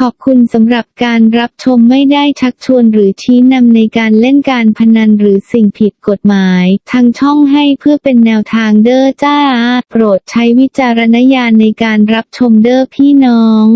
ขอบคุณสำหรับการรับชมไม่ได้ชักชวนหรือชี้นำในการเล่นการพนันหรือสิ่งผิดกฎหมาย ทางช่องให้เพื่อเป็นแนวทางเด้อจ้า โปรดใช้วิจารณญาณในการรับชมเด้อพี่น้อง